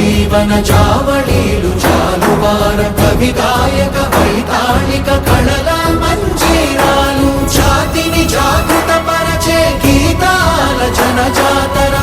జీవన జావళీలు చాలువార కవిదాయక వైతాళిక కళల మంజీరాలు జాతిని జాగృత పరచే గీతాల జనజాతర